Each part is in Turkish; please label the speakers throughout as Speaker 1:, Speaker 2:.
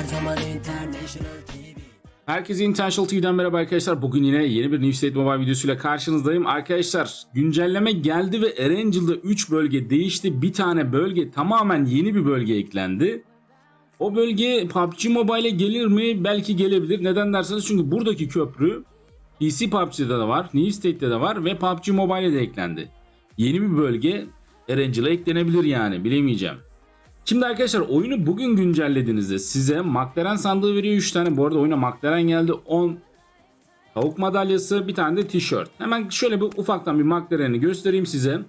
Speaker 1: Her zaman International TV
Speaker 2: Herkese Intentional TV'den merhaba arkadaşlar. Bugün yine yeni bir New State Mobile videosuyla karşınızdayım. Arkadaşlar güncelleme geldi ve Erangel'da 3 bölge değişti. Bir tane bölge tamamen yeni bir bölge eklendi. O bölge PUBG Mobile'e gelir mi? Belki gelebilir. Neden derseniz çünkü buradaki köprü PC PUBG'de de var, New State'de de var ve PUBG Mobile'e de eklendi. Yeni bir bölge Erangel'a eklenebilir yani bilemeyeceğim. Şimdi arkadaşlar oyunu bugün güncellediğinizde size McLaren sandığı veriyor 3 tane. Bu arada oyuna McLaren geldi 10 tavuk madalyası bir tane de tişört. Hemen şöyle bir ufaktan bir McLaren'i göstereyim size.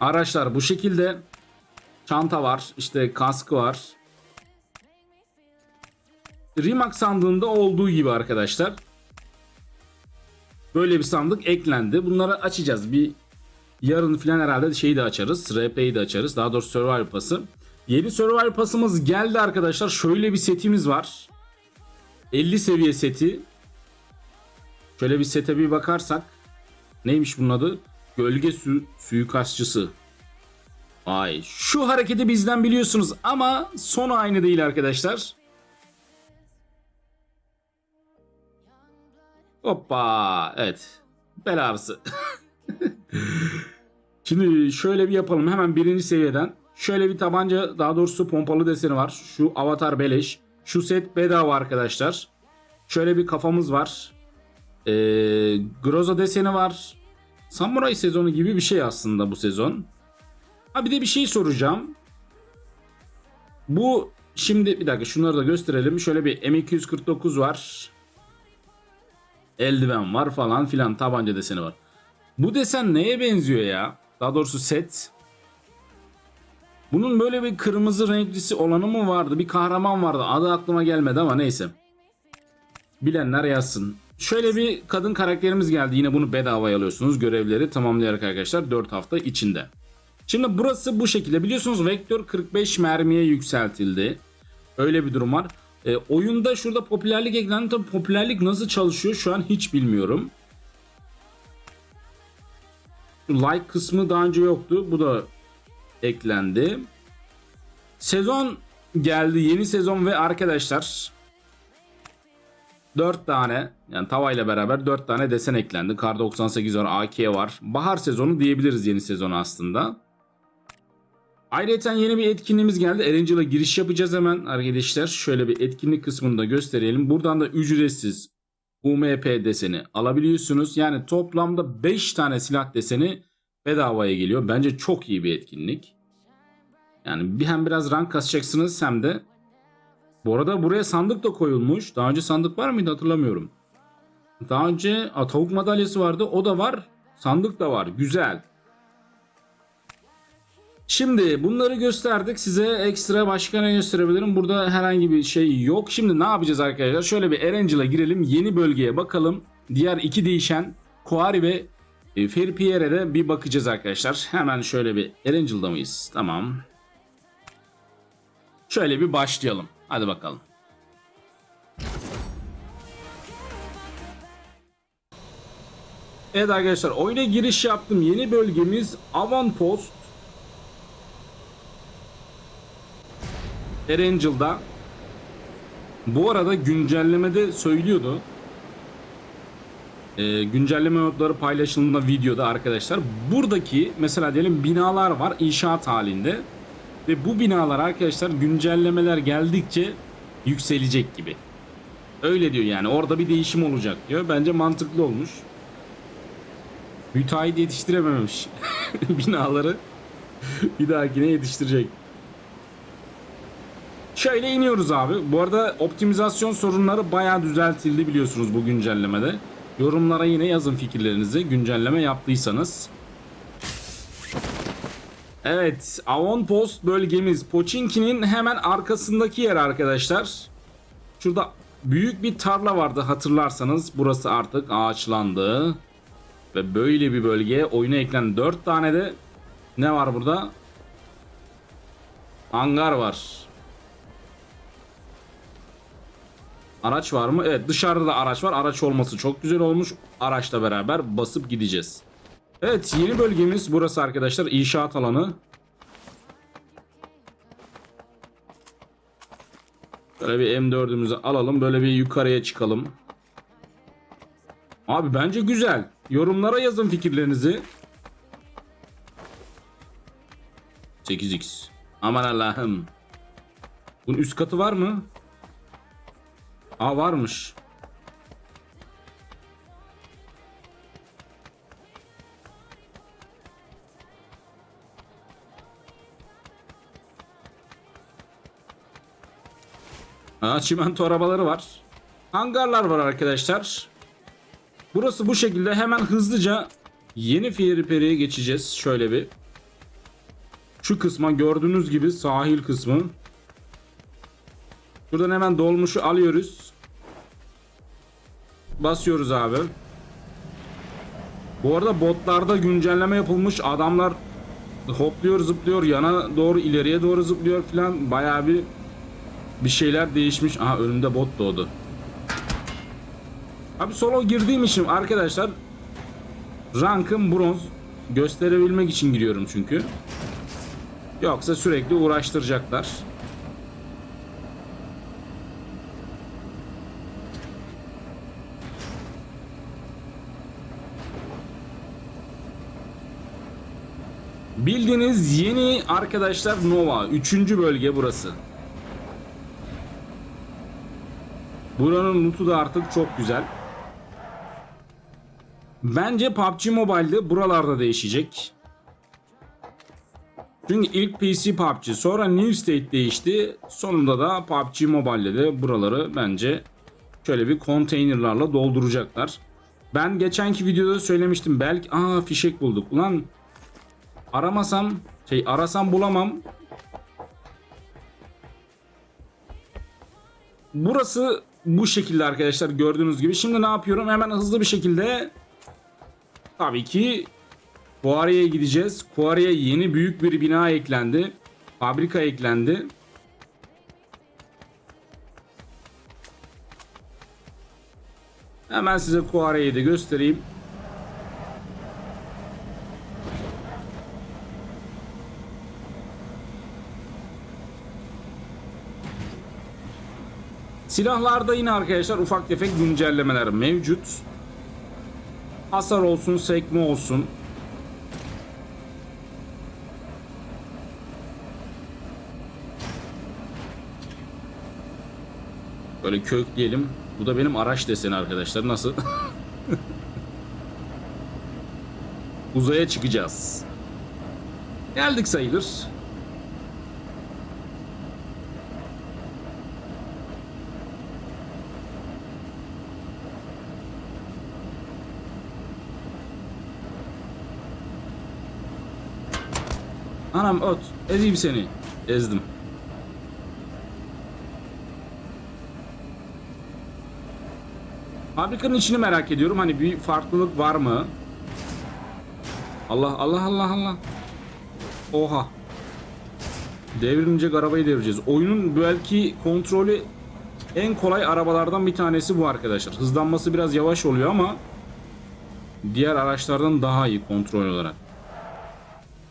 Speaker 2: Araçlar bu şekilde. Çanta var işte kaskı var. Rimac sandığında olduğu gibi arkadaşlar. Böyle bir sandık eklendi. Bunları açacağız. Bir Yarın filan herhalde şeyi de açarız. RP'yi de açarız. Daha doğrusu Survivor Pass'ı. Yeni Survivor Pass'ımız geldi arkadaşlar. Şöyle bir setimiz var. 50 seviye seti. Şöyle bir sete bir bakarsak. Neymiş bunun adı? Gölge su suikastçısı. Ay şu hareketi bizden biliyorsunuz ama sonu aynı değil arkadaşlar. Hoppa evet. Bel ağrısı. Şimdi şöyle bir yapalım. Hemen birinci seviyeden. Şöyle bir tabanca daha doğrusu pompalı deseni var. Şu avatar beleş. Şu set bedava arkadaşlar. Şöyle bir kafamız var. Ee, Groza deseni var. Samuray sezonu gibi bir şey aslında bu sezon. Ha bir de bir şey soracağım. Bu şimdi bir dakika şunları da gösterelim. Şöyle bir M249 var. Eldiven var falan filan tabanca deseni var. Bu desen neye benziyor ya? Daha doğrusu set. Bunun böyle bir kırmızı renklisi olanı mı vardı? Bir kahraman vardı. Adı aklıma gelmedi ama neyse. Bilenler yazsın. Şöyle bir kadın karakterimiz geldi. Yine bunu bedavaya alıyorsunuz. Görevleri tamamlayarak arkadaşlar 4 hafta içinde. Şimdi burası bu şekilde. Biliyorsunuz vektör 45 mermiye yükseltildi. Öyle bir durum var. E, oyunda şurada popülerlik eklendi. Tabii popülerlik nasıl çalışıyor şu an hiç bilmiyorum. Like kısmı daha önce yoktu. Bu da eklendi. Sezon geldi. Yeni sezon ve arkadaşlar 4 tane yani tavayla beraber 4 tane desen eklendi. Kar 98 var, AK var. Bahar sezonu diyebiliriz yeni sezonu aslında. Ayrıca yeni bir etkinliğimiz geldi. Erangel'a giriş yapacağız hemen arkadaşlar. Şöyle bir etkinlik kısmını da gösterelim. Buradan da ücretsiz UMP deseni alabiliyorsunuz. Yani toplamda 5 tane silah deseni bedavaya geliyor. Bence çok iyi bir etkinlik. Yani bir hem biraz rank kasacaksınız hem de bu arada buraya sandık da koyulmuş. Daha önce sandık var mıydı hatırlamıyorum. Daha önce tavuk madalyası vardı. O da var. Sandık da var. Güzel. Şimdi bunları gösterdik. Size ekstra başka ne gösterebilirim? Burada herhangi bir şey yok. Şimdi ne yapacağız arkadaşlar? Şöyle bir Erangel'a girelim. Yeni bölgeye bakalım. Diğer iki değişen Kuari ve e, Ferpierre'e de bir bakacağız arkadaşlar. Hemen şöyle bir Erangel'da mıyız? Tamam. Şöyle bir başlayalım. Hadi bakalım. Evet arkadaşlar oyuna giriş yaptım. Yeni bölgemiz Avonpost. Erangel'da. Bu arada güncellemede söylüyordu. Ee, güncelleme notları paylaşıldığında videoda arkadaşlar. Buradaki mesela diyelim binalar var inşaat halinde. Ve bu binalar arkadaşlar güncellemeler geldikçe yükselecek gibi. Öyle diyor yani orada bir değişim olacak diyor. Bence mantıklı olmuş. Müteahhit yetiştirememiş binaları bir dahakine yetiştirecek. Şöyle iniyoruz abi. Bu arada optimizasyon sorunları bayağı düzeltildi biliyorsunuz bu güncellemede. Yorumlara yine yazın fikirlerinizi güncelleme yaptıysanız. Evet, Avonpost bölgemiz Pochinki'nin hemen arkasındaki yer arkadaşlar. Şurada büyük bir tarla vardı hatırlarsanız. Burası artık ağaçlandı. Ve böyle bir bölge oyuna eklendi. 4 tane de ne var burada? Hangar var. Araç var mı? Evet dışarıda da araç var. Araç olması çok güzel olmuş. Araçla beraber basıp gideceğiz. Evet yeni bölgemiz burası arkadaşlar. İnşaat alanı. Böyle bir M4'ümüzü alalım. Böyle bir yukarıya çıkalım. Abi bence güzel. Yorumlara yazın fikirlerinizi. 8x. Aman Allah'ım. Bunun üst katı var mı? Aa varmış. Aa, çimento arabaları var. Hangarlar var arkadaşlar. Burası bu şekilde hemen hızlıca yeni Fiyeriperi'ye geçeceğiz. Şöyle bir. Şu kısma gördüğünüz gibi sahil kısmı. Şuradan hemen dolmuşu alıyoruz. Basıyoruz abi. Bu arada botlarda güncelleme yapılmış. Adamlar hopluyor zıplıyor yana doğru ileriye doğru zıplıyor falan. Bayağı bir bir şeyler değişmiş. Aha önümde bot doğdu. Abi solo girdiğim için arkadaşlar rankım bronz gösterebilmek için giriyorum çünkü. Yoksa sürekli uğraştıracaklar. Bildiğiniz yeni arkadaşlar Nova. Üçüncü bölge burası. Buranın lootu da artık çok güzel. Bence PUBG Mobile'de buralarda değişecek. Çünkü ilk PC PUBG sonra New State değişti. Sonunda da PUBG Mobile'de de buraları bence şöyle bir konteynerlarla dolduracaklar. Ben geçenki videoda söylemiştim. Belki aa fişek bulduk. Ulan aramasam şey arasam bulamam. Burası bu şekilde arkadaşlar gördüğünüz gibi. Şimdi ne yapıyorum? Hemen hızlı bir şekilde tabii ki Kuari'ye gideceğiz. Kuari'ye yeni büyük bir bina eklendi. Fabrika eklendi. Hemen size Kuari'yi de göstereyim. Silahlarda yine arkadaşlar ufak tefek güncellemeler mevcut. Hasar olsun, sekme olsun. Böyle kök diyelim. Bu da benim araç deseni arkadaşlar. Nasıl? Uzaya çıkacağız. Geldik sayılır. Anam öt. Ezeyim seni. Ezdim. Fabrikanın içini merak ediyorum. Hani bir farklılık var mı? Allah Allah Allah Allah. Oha. Devrilince arabayı devireceğiz. Oyunun belki kontrolü en kolay arabalardan bir tanesi bu arkadaşlar. Hızlanması biraz yavaş oluyor ama diğer araçlardan daha iyi kontrol olarak.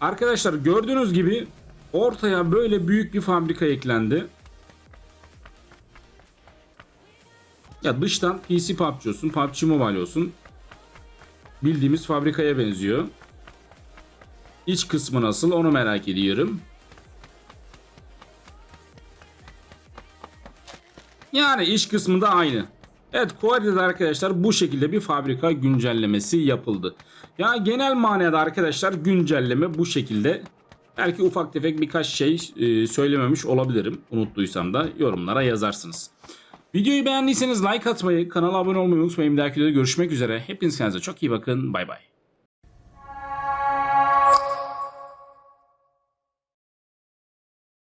Speaker 2: Arkadaşlar gördüğünüz gibi ortaya böyle büyük bir fabrika eklendi. Ya dıştan PC PUBG olsun, PUBG Mobile olsun. Bildiğimiz fabrikaya benziyor. İç kısmı nasıl onu merak ediyorum. Yani iç kısmında aynı. Evet Quarry'de arkadaşlar bu şekilde bir fabrika güncellemesi yapıldı. Ya genel manada arkadaşlar güncelleme bu şekilde. Belki ufak tefek birkaç şey e, söylememiş olabilirim. Unuttuysam da yorumlara yazarsınız. Videoyu beğendiyseniz like atmayı, kanala abone olmayı unutmayın. Bir dahaki videoda görüşmek üzere. Hepiniz kendinize çok iyi bakın. Bay bay.